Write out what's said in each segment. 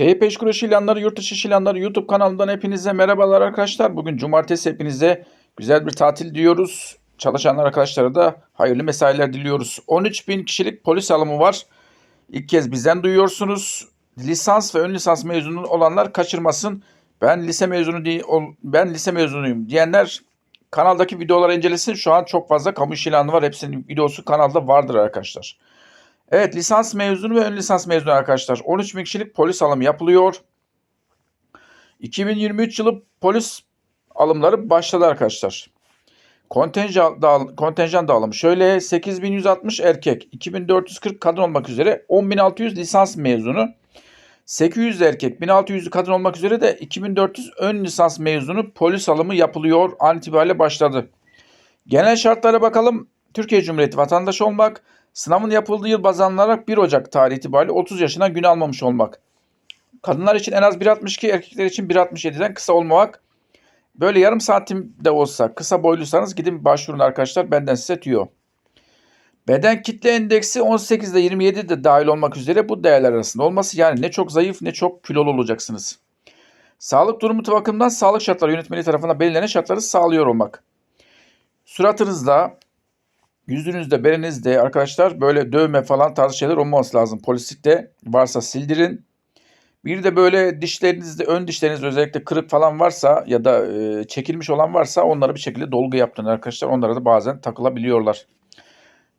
TYP İş Kuruluş ilanları, yurt dışı ilanları YouTube kanalından hepinize merhabalar arkadaşlar. Bugün cumartesi hepinize güzel bir tatil diyoruz. Çalışanlar arkadaşlara da hayırlı mesailer diliyoruz. 13 bin kişilik polis alımı var. İlk kez bizden duyuyorsunuz. Lisans ve ön lisans mezunu olanlar kaçırmasın. Ben lise mezunu değil, ben lise mezunuyum diyenler kanaldaki videoları incelesin. Şu an çok fazla kamu ilanı var. Hepsinin videosu kanalda vardır arkadaşlar. Evet lisans mezunu ve ön lisans mezunu arkadaşlar. 13 bin kişilik polis alımı yapılıyor. 2023 yılı polis alımları başladı arkadaşlar. Kontenjan, dağıl kontenjan dağılımı şöyle 8160 erkek, 2440 kadın olmak üzere 10600 lisans mezunu, 800 erkek, 1600 kadın olmak üzere de 2400 ön lisans mezunu polis alımı yapılıyor. An itibariyle başladı. Genel şartlara bakalım. Türkiye Cumhuriyeti vatandaşı olmak, sınavın yapıldığı yıl baz alınarak 1 Ocak tarihi itibariyle 30 yaşına gün almamış olmak. Kadınlar için en az 1.62, erkekler için 1.67'den kısa olmamak. Böyle yarım santim de olsa kısa boyluysanız gidin başvurun arkadaşlar. Benden size tüyo. Beden kitle endeksi 18 ile 27 de dahil olmak üzere bu değerler arasında olması yani ne çok zayıf ne çok kilolu olacaksınız. Sağlık durumu bakımından sağlık şartları yönetmeliği tarafından belirlenen şartları sağlıyor olmak. Suratınızda, yüzünüzde, berenizde arkadaşlar böyle dövme falan tarzı şeyler olmaması lazım. Polislikte varsa sildirin. Bir de böyle dişlerinizde, ön dişlerinizde özellikle kırık falan varsa ya da e, çekilmiş olan varsa onları bir şekilde dolgu yaptırın arkadaşlar. Onlara da bazen takılabiliyorlar.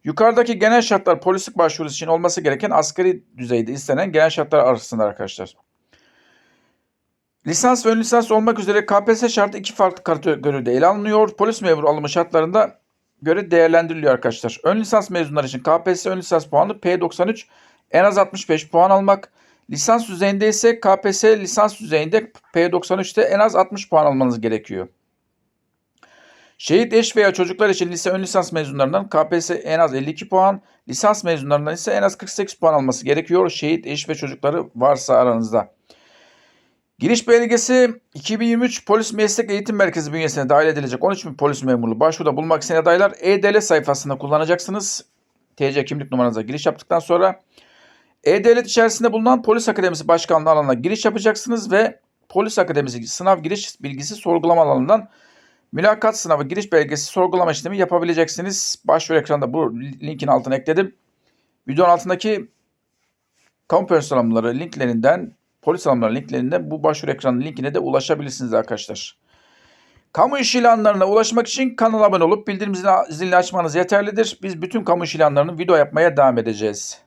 Yukarıdaki genel şartlar polislik başvurusu için olması gereken asgari düzeyde istenen genel şartlar arasında arkadaşlar. Lisans ve ön lisans olmak üzere KPSS şartı iki farklı kategoride ele alınıyor. Polis memuru alımı şartlarında göre değerlendiriliyor arkadaşlar. Ön lisans mezunları için KPSS ön lisans puanı P93 en az 65 puan almak. Lisans düzeyinde ise KPSS lisans düzeyinde P93'te en az 60 puan almanız gerekiyor. Şehit eş veya çocuklar için lise ön lisans mezunlarından KPSS en az 52 puan, lisans mezunlarından ise en az 48 puan alması gerekiyor. Şehit eş ve çocukları varsa aranızda. Giriş belgesi 2023 Polis Meslek Eğitim Merkezi bünyesine dahil edilecek 13 bin polis memuru başvuruda bulmak isteyen adaylar E-Devlet sayfasında kullanacaksınız. TC kimlik numaranıza giriş yaptıktan sonra E-Devlet içerisinde bulunan Polis Akademisi Başkanlığı alanına giriş yapacaksınız ve Polis Akademisi sınav giriş bilgisi sorgulama alanından mülakat sınavı giriş belgesi sorgulama işlemi yapabileceksiniz. Başvuru ekranında bu linkin altına ekledim. Videonun altındaki kamu personel alımları linklerinden polis alımları linklerinden bu başvuru ekranının linkine de ulaşabilirsiniz arkadaşlar. Kamu iş ilanlarına ulaşmak için kanala abone olup bildirim zilini açmanız yeterlidir. Biz bütün kamu iş ilanlarının video yapmaya devam edeceğiz.